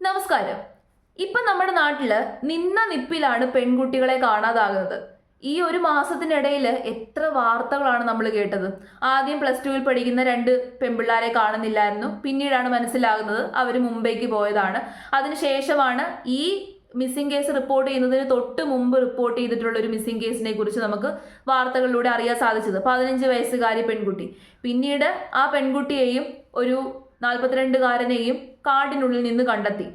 നമസ്കാരം. ഇപ്പൊ നമ്മുടെ നാട്ടിൽ നിന്ന നിപ്പിലാണ് പെൺകുട്ടികളെ കാണാതാകുന്നത്. ഈ ഒരു മാസത്തിനിടയിൽ എത്ര വാർത്തകളാണ് നമ്മൾ കേട്ടത്? ആദ്യം പ്ലസ് ടുവിൽ പഠിക്കുന്ന രണ്ട് പെൺപിള്ളാരെ കാണുന്നില്ലായിരുന്നു. പിന്നീടാണ് മനസ്സിലാകുന്നത് അവർ മുംബൈക്ക് പോയതാണ്. അതിനുശേഷമാണ് ഈ മിസ്സിംഗ് കേസ് റിപ്പോർട്ട് ചെയ്യുന്നതിന് തൊട്ട് മുമ്പ് റിപ്പോർട്ട് ചെയ്തിട്ടുള്ള ഒരു മിസ്സിംഗ് കേസിനെ കുറിച്ച് നമുക്ക് വാർത്തകളിലൂടെ അറിയാൻ സാധിച്ചത്. പതിനഞ്ച് വയസ്സുകാരി പെൺകുട്ടി. പിന്നീട് ആ പെൺകുട്ടിയെയും ഒരു നാൽപ്പത്തിരണ്ടുകാരനെയും കാടിനുള്ളിൽ നിന്ന് കണ്ടെത്തി.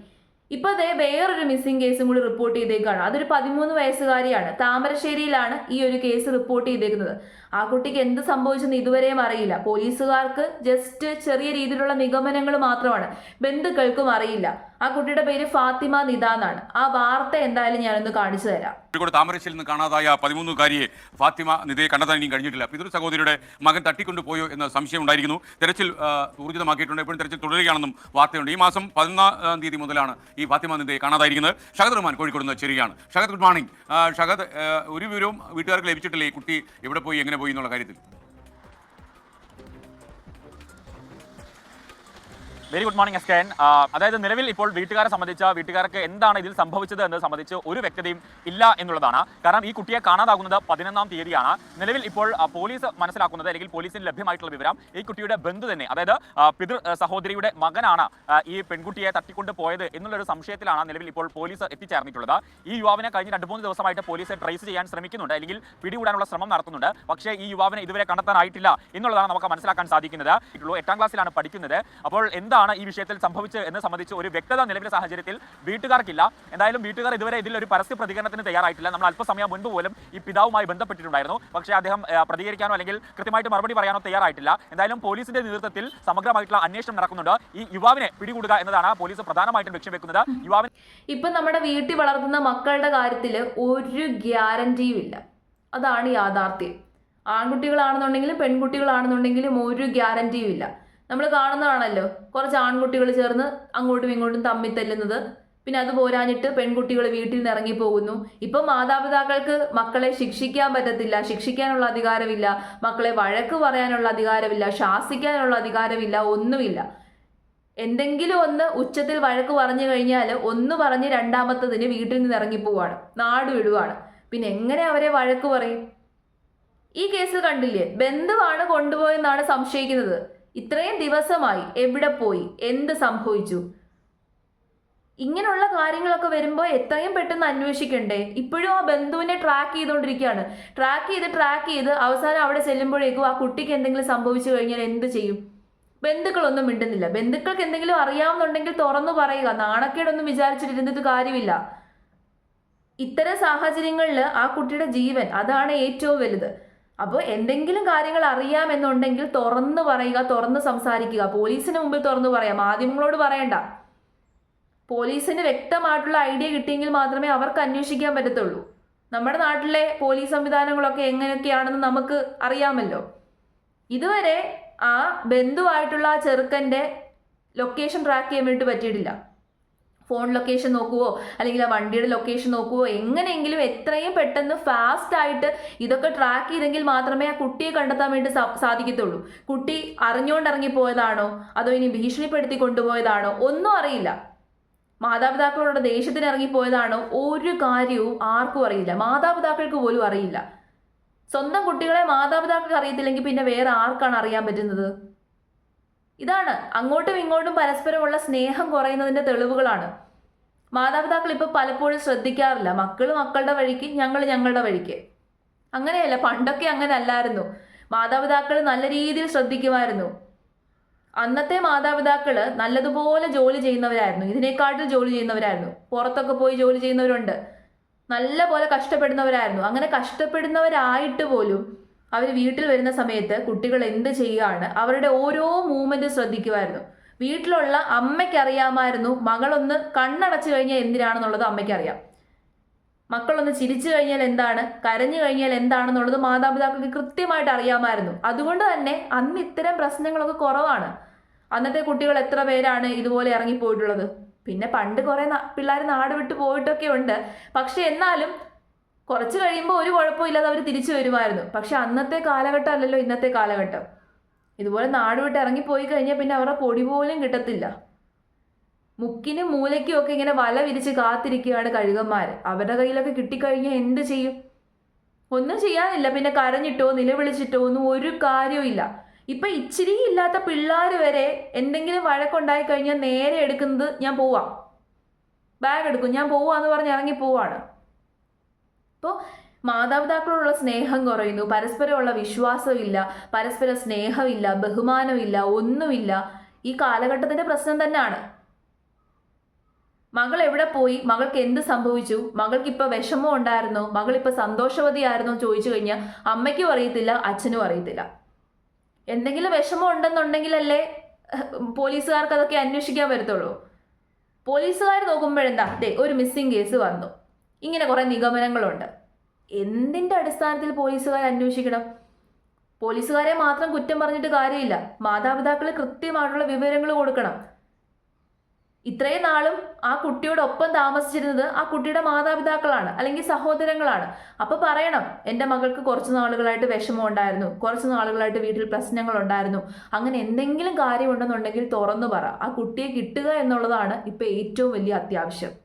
ഇപ്പൊ അതേ വേറൊരു മിസ്സിംഗ് കേസും കൂടി റിപ്പോർട്ട് ചെയ്തേക്കാണ്. അതൊരു പതിമൂന്ന് വയസ്സുകാരിയാണ്. താമരശ്ശേരിയിലാണ് ഈ ഒരു കേസ് റിപ്പോർട്ട് ചെയ്തേക്കുന്നത്. ആ കുട്ടിക്ക് എന്ത് സംഭവിച്ചെന്ന് ഇതുവരെയും അറിയില്ല. പോലീസുകാർക്ക് ജസ്റ്റ് ചെറിയ രീതിയിലുള്ള നിഗമനങ്ങൾ മാത്രമാണ്. ബന്ധുക്കൾക്കും അറിയില്ല. ആ കുട്ടിയുടെ പേര് ഫാത്തിമ നിത എന്നാണ്. ആ വാർത്ത എന്തായാലും ഞാനൊന്ന് കാണിച്ചു തരാം. കോഴിക്കോട് താമരശ്ശേരിയിൽ നിന്ന് കാണാതായ പതിമൂന്നുകാരിയെ ഫാത്തിമ നിധയെ കണ്ടെത്താൻ ഇനിയും കഴിഞ്ഞിട്ടില്ല. പിതൃ സഹോദരിയുടെ മകൻ തട്ടിക്കൊണ്ടുപോയോ എന്ന സംശയം ഉണ്ടായിരിക്കുന്നു. തെരച്ചിൽ ഊർജിതമാക്കിയിട്ടുണ്ട്. എപ്പോഴും തെരച്ചിൽ തുടരുകയാണെന്നും വാർത്തയുണ്ട്. ഈ മാസം പതിനൊന്നാം തീയതി മുതലാണ് ഈ ഫാത്തിമ നിധയെ കാണാതായിരിക്കുന്നത്. ഷഹദ് റഹ്മാൻ കോഴിക്കോട് നിന്ന് ചെറിയാണ് ഷഹദ് ഗുഡ് മോർണിംഗ് ഷഹദ് ഒരു വിവരവും വീട്ടുകാർക്ക് ലഭിച്ചിട്ടില്ല. ഈ കുട്ടി എവിടെ പോയി എങ്ങനെ പോയി എന്നുള്ള കാര്യത്തിൽ? Very good morning S K അതായത് നിലവിൽ ഇപ്പോൾ വീട്ടുകാരെ സംബന്ധിച്ച വീട്ടുകാർക്ക് എന്താണ് ഇതിൽ സംഭവിച്ചത് എന്ന് സംബന്ധിച്ച് ഒരു വ്യക്തതയും ഇല്ല എന്നുള്ളതാണ്. കാരണം ഈ കുട്ടിയെ കാണാതാകുന്നത് പതിനൊന്നാം തീയതിയാണ്. നിലവിൽ ഇപ്പോൾ പോലീസ് മനസ്സിലാക്കുന്നത് അല്ലെങ്കിൽ പോലീസിന് ലഭ്യമായിട്ടുള്ള വിവരം ഈ കുട്ടിയുടെ ബന്ധു തന്നെ അതായത് പിതൃ സഹോദരിയുടെ മകനാണ് ഈ പെൺകുട്ടിയെ തട്ടിക്കൊണ്ട് പോയത് എന്നുള്ളൊരു സംശയത്തിലാണ് നിലവിൽ ഇപ്പോൾ പോലീസ് എത്തിച്ചേർന്നിട്ടുള്ളത്. ഈ യുവാവിനെ കഴിഞ്ഞ രണ്ട് മൂന്ന് ദിവസമായിട്ട് പോലീസ് ട്രേസ് ചെയ്യാൻ ശ്രമിക്കുന്നുണ്ട് അല്ലെങ്കിൽ പിടികൂടാനുള്ള ശ്രമം നടത്തുന്നുണ്ട്. പക്ഷേ ഈ യുവാവിനെ ഇതുവരെ കണ്ടെത്താനായിട്ടില്ല എന്നുള്ളതാണ് നമുക്ക് മനസ്സിലാക്കാൻ സാധിക്കുന്നത്. എട്ടാം ക്ലാസ്സിലാണ് പഠിക്കുന്നത്. അപ്പോൾ എന്താണ് ഈ വിഷയത്തിൽ സംഭവിച്ചത് എന്ന് സംബന്ധിച്ച് ഒരു വ്യക്തത നിലവിലെ സാഹചര്യത്തിൽ വീട്ടുകാർക്കില്ല. എന്തായാലും വീട്ടുകാർ ഇതുവരെ ഇതിൽ ഒരു പരസ്യ പ്രതികരണത്തിന് തയ്യാറായിട്ടില്ല. നമ്മൾ അല്പസമയം മുൻപ് പോലും ഈ പിതാവുമായി ബന്ധപ്പെട്ടിട്ടുണ്ടായിരുന്നു. പക്ഷേ അദ്ദേഹം പ്രതികരിക്കാനോ അല്ലെങ്കിൽ കൃത്യമായിട്ട് മറുപടി പറയാനോ തയ്യാറായിട്ടില്ല. എന്തായാലും പോലീസിന്റെ നേതൃത്വത്തിൽ സമഗ്രമായിട്ടുള്ള അന്വേഷണം നടക്കുന്നുണ്ട്. ഈ യുവാവിനെ പിടികൂടുക എന്നതാണ് പോലീസ് പ്രധാനമായിട്ടും ലക്ഷ്യം വെക്കുന്നത്. യുവാവിനെ ഇപ്പൊ നമ്മുടെ വീട്ടിൽ വളർത്തുന്ന മക്കളുടെ കാര്യത്തിൽ ഒരു ഗ്യാരണ്ടിയും ഇല്ല. അതാണ് യാഥാർത്ഥ്യം. ആൺകുട്ടികളാണെന്നുണ്ടെങ്കിലും പെൺകുട്ടികളാണെന്നുണ്ടെങ്കിലും ഒരു ഗ്യാരണ്ടിയും ഇല്ല. നമ്മൾ കാണുന്നതാണല്ലോ. കുറച്ച് ആൺകുട്ടികൾ ചേർന്ന് അങ്ങോട്ടും ഇങ്ങോട്ടും തമ്മിൽ തല്ലുന്നത്. പിന്നെ അത് പോരാഞ്ഞിട്ട് പെൺകുട്ടികൾ വീട്ടിൽ നിന്ന് ഇറങ്ങിപ്പോകുന്നു ഇപ്പം മാതാപിതാക്കൾക്ക് മക്കളെ ശിക്ഷിക്കാൻ പറ്റത്തില്ല ശിക്ഷിക്കാനുള്ള അധികാരമില്ല മക്കളെ വഴക്ക് പറയാനുള്ള അധികാരമില്ല ശാസിക്കാനുള്ള അധികാരമില്ല ഒന്നുമില്ല. എന്തെങ്കിലും ഒന്ന് ഉച്ചത്തിൽ വഴക്ക് പറഞ്ഞു കഴിഞ്ഞാൽ ഒന്ന് പറഞ്ഞ് രണ്ടാമത്തതിന് വീട്ടിൽ നിന്ന് ഇറങ്ങിപ്പോവാണ് നാട് വിടുവാണ്. പിന്നെ എങ്ങനെ അവരെ വഴക്ക് പറയും? ഈ കേസ് കണ്ടില്ലേ? ബന്ധുവാണ് കൊണ്ടുപോയെന്നാണ് സംശയിക്കുന്നത്. ഇത്രയും ദിവസമായി എവിടെ പോയി? എന്ത് സംഭവിച്ചു? ഇങ്ങനെയുള്ള കാര്യങ്ങളൊക്കെ വരുമ്പോൾ എത്രയും പെട്ടെന്ന് അന്വേഷിക്കണ്ടേ? ഇപ്പോഴും ആ ബന്ധുവിനെ ട്രാക്ക് ചെയ്തുകൊണ്ടിരിക്കുകയാണ് ട്രാക്ക് ചെയ്ത് ട്രാക്ക് ചെയ്ത് അവസാനം അവിടെ ചെല്ലുമ്പോഴേക്കും ആ കുട്ടിക്ക് എന്തെങ്കിലും സംഭവിച്ചു കഴിഞ്ഞാൽ എന്ത് ചെയ്യും? ബന്ധുക്കളൊന്നും മിണ്ടുന്നില്ല. ബന്ധുക്കൾക്ക് എന്തെങ്കിലും അറിയാവുന്നുണ്ടെങ്കിൽ തുറന്നു പറയുക. നാണക്കേടൊന്നും വിചാരിച്ചിട്ടിരുന്നിട്ട് കാര്യമില്ല. ഇത്തരം സാഹചര്യങ്ങളിൽ ആ കുട്ടിയുടെ ജീവൻ അതാണ് ഏറ്റവും വലുത്. അപ്പോൾ എന്തെങ്കിലും കാര്യങ്ങൾ അറിയാമെന്നുണ്ടെങ്കിൽ തുറന്നു പറയുക തുറന്ന് സംസാരിക്കുക. പോലീസിന് മുമ്പിൽ തുറന്നു പറയാം. മാധ്യമങ്ങളോട് പറയണ്ട. പോലീസിന് വ്യക്തമായിട്ടുള്ള ഐഡിയ കിട്ടിയെങ്കിൽ മാത്രമേ അവർക്ക് അന്വേഷിക്കാൻ പറ്റത്തുള്ളൂ. നമ്മുടെ നാട്ടിലെ പോലീസ് സംവിധാനങ്ങളൊക്കെ എങ്ങനെയൊക്കെയാണെന്ന് നമുക്ക് അറിയാമല്ലോ. ഇതുവരെ ആ ബന്ധുവായിട്ടുള്ള ആ ചെറുക്കന്റെ ലൊക്കേഷൻ ട്രാക്ക് ചെയ്യാൻ വേണ്ടിയിട്ട് പറ്റിയിട്ടില്ല. ഫോൺ ലൊക്കേഷൻ നോക്കുവോ? അല്ലെങ്കിൽ ആ വണ്ടിയുടെ ലൊക്കേഷൻ നോക്കുവോ? എങ്ങനെയെങ്കിലും എത്രയും പെട്ടെന്ന് ഫാസ്റ്റ് ആയിട്ട് ഇതൊക്കെ ട്രാക്ക് ചെയ്തെങ്കിൽ മാത്രമേ ആ കുട്ടിയെ കണ്ടെത്താൻ വേണ്ടി സാധിക്കത്തുള്ളൂ. കുട്ടി അറിഞ്ഞുകൊണ്ട് ഇറങ്ങിപ്പോയതാണോ അതോ ഇനി ഭീഷണിപ്പെടുത്തി കൊണ്ടുപോയതാണോ? ഒന്നും അറിയില്ല. മാതാപിതാക്കളോട് ദേഷ്യത്തിന് ഇറങ്ങിപ്പോയതാണോ? ഒരു കാര്യവും ആർക്കും അറിയില്ല. മാതാപിതാക്കൾക്ക് പോലും അറിയില്ല. സ്വന്തം കുട്ടികളെ മാതാപിതാക്കൾക്ക് അറിയത്തില്ലെങ്കിൽ പിന്നെ വേറെ ആർക്കാണ് അറിയാൻ പറ്റുന്നത്? ഇതാണ്. അങ്ങോട്ടും ഇങ്ങോട്ടും പരസ്പരമുള്ള സ്നേഹം കുറയുന്നതിന്റെ തെളിവുകളാണ്. മാതാപിതാക്കൾ ഇപ്പോൾ പലപ്പോഴും ശ്രദ്ധിക്കാറില്ല. മക്കൾ മക്കളുടെ വഴിക്ക് ഞങ്ങൾ ഞങ്ങളുടെ വഴിക്ക്. അങ്ങനെയല്ല പണ്ടൊക്കെ അങ്ങനെ അല്ലായിരുന്നു മാതാപിതാക്കൾ നല്ല രീതിയിൽ ശ്രദ്ധിക്കുമായിരുന്നു. അന്നത്തെ മാതാപിതാക്കൾ നല്ലതുപോലെ ജോലി ചെയ്യുന്നവരായിരുന്നു. ഇതിനേക്കാട്ടിൽ ജോലി ചെയ്യുന്നവരായിരുന്നു. പുറത്തൊക്കെ പോയി ജോലി ചെയ്യുന്നവരുണ്ട്. നല്ല പോലെ കഷ്ടപ്പെടുന്നവരായിരുന്നു. അങ്ങനെ കഷ്ടപ്പെടുന്നവരായിട്ട് പോലും അവർ വീട്ടിൽ വരുന്ന സമയത്ത് കുട്ടികൾ എന്ത് ചെയ്യുകയാണ് അവരുടെ ഓരോ മൂവ്മെന്റ് ശ്രദ്ധിക്കുമായിരുന്നു. വീട്ടിലുള്ള അമ്മയ്ക്കറിയാമായിരുന്നു മകളൊന്ന് കണ്ണടച്ചു കഴിഞ്ഞാൽ എന്തിനാണെന്നുള്ളത് അമ്മയ്ക്കറിയാം മക്കളൊന്ന് ചിരിച്ചു കഴിഞ്ഞാൽ എന്താണ് കരഞ്ഞു കഴിഞ്ഞാൽ എന്താണെന്നുള്ളത് മാതാപിതാക്കൾക്ക് കൃത്യമായിട്ട് അറിയാമായിരുന്നു. അതുകൊണ്ട് തന്നെ അന്ന് ഇത്തരം പ്രശ്നങ്ങളൊക്കെ കുറവാണ്. അന്നത്തെ കുട്ടികൾ എത്ര പേരാണ് ഇതുപോലെ ഇറങ്ങിപ്പോയിട്ടുള്ളത്? പിന്നെ പണ്ട് കുറേ പിള്ളേർ നാട് വിട്ട് പോയിട്ടൊക്കെ ഉണ്ട്. പക്ഷെ എന്നാലും കുറച്ച് കഴിയുമ്പോൾ ഒരു കുഴപ്പമില്ലാതെ അവർ തിരിച്ചു വരുമായിരുന്നു. പക്ഷെ അന്നത്തെ കാലഘട്ടം അല്ലല്ലോ ഇന്നത്തെ കാലഘട്ടം. ഇതുപോലെ നാട് വിട്ട് ഇറങ്ങിപ്പോയി കഴിഞ്ഞാൽ പിന്നെ അവരുടെ പൊടി പോലും കിട്ടത്തില്ല. മുക്കിനും മൂലയ്ക്കും ഒക്കെ ഇങ്ങനെ വല വിരിച്ച് കാത്തിരിക്കുകയാണ് കഴുകന്മാർ അവരുടെ കയ്യിലൊക്കെ കിട്ടിക്കഴിഞ്ഞാൽ എന്ത് ചെയ്യും? ഒന്നും ചെയ്യാനില്ല. പിന്നെ കരഞ്ഞിട്ടോ നിലവിളിച്ചിട്ടോ ഒന്നും ഒരു കാര്യവും ഇല്ല. ഇപ്പൊ ഇച്ചിരി ഇല്ലാത്ത പിള്ളേർ വരെ എന്തെങ്കിലും വഴക്കുണ്ടായി കഴിഞ്ഞാൽ നേരെ എടുക്കുന്നത് ഞാൻ പോവാം. ബാഗ് എടുക്കും. ഞാൻ പോവാന്ന് പറഞ്ഞ് ഇറങ്ങി പോവാണ്. അപ്പോൾ മാതാപിതാക്കളോടുള്ള സ്നേഹം കുറയുന്നു. പരസ്പരമുള്ള വിശ്വാസമില്ല. പരസ്പര സ്നേഹമില്ല. ബഹുമാനമില്ല. ഒന്നുമില്ല. ഈ കാലഘട്ടത്തിന്റെ പ്രശ്നം തന്നെയാണ്. മകൾ എവിടെ പോയി? മകൾക്ക് എന്ത് സംഭവിച്ചു? മകൾക്ക് വിഷമം ഉണ്ടായിരുന്നോ? മകൾ സന്തോഷവതിയായിരുന്നോ ചോദിച്ചു കഴിഞ്ഞാൽ അമ്മയ്ക്കും അറിയത്തില്ല അച്ഛനും അറിയത്തില്ല. എന്തെങ്കിലും വിഷമം ഉണ്ടെന്നുണ്ടെങ്കിലല്ലേ പോലീസുകാർക്ക് അതൊക്കെ അന്വേഷിക്കാൻ വരത്തുള്ളൂ. പോലീസുകാർ നോക്കുമ്പോഴെന്താ? ദേ ഒരു മിസ്സിംഗ് കേസ് വന്നു. ഇങ്ങനെ കുറേ നിഗമനങ്ങളുണ്ട്. എന്തിന്റെ അടിസ്ഥാനത്തിൽ പോലീസുകാർ അന്വേഷിക്കണം? പോലീസുകാരെ മാത്രം കുറ്റം പറഞ്ഞിട്ട് കാര്യമില്ല. മാതാപിതാക്കൾ കൃത്യമായിട്ടുള്ള വിവരങ്ങൾ കൊടുക്കണം. ഇത്രയും നാളും ആ കുട്ടിയോടൊപ്പം താമസിച്ചിരുന്നത് ആ കുട്ടിയുടെ മാതാപിതാക്കളാണ് അല്ലെങ്കിൽ സഹോദരങ്ങളാണ്. അപ്പോൾ പറയണം എന്റെ മകൾക്ക് കുറച്ച് നാളുകളായിട്ട് വിഷമം ഉണ്ടായിരുന്നു കുറച്ച് നാളുകളായിട്ട് വീട്ടിൽ പ്രശ്നങ്ങൾ ഉണ്ടായിരുന്നു അങ്ങനെ എന്തെങ്കിലും കാര്യമുണ്ടെന്നുണ്ടെങ്കിൽ തുറന്നു പറ. ആ കുട്ടിയെ കിട്ടുക എന്നുള്ളതാണ് ഇപ്പോൾ ഏറ്റവും വലിയ അത്യാവശ്യം.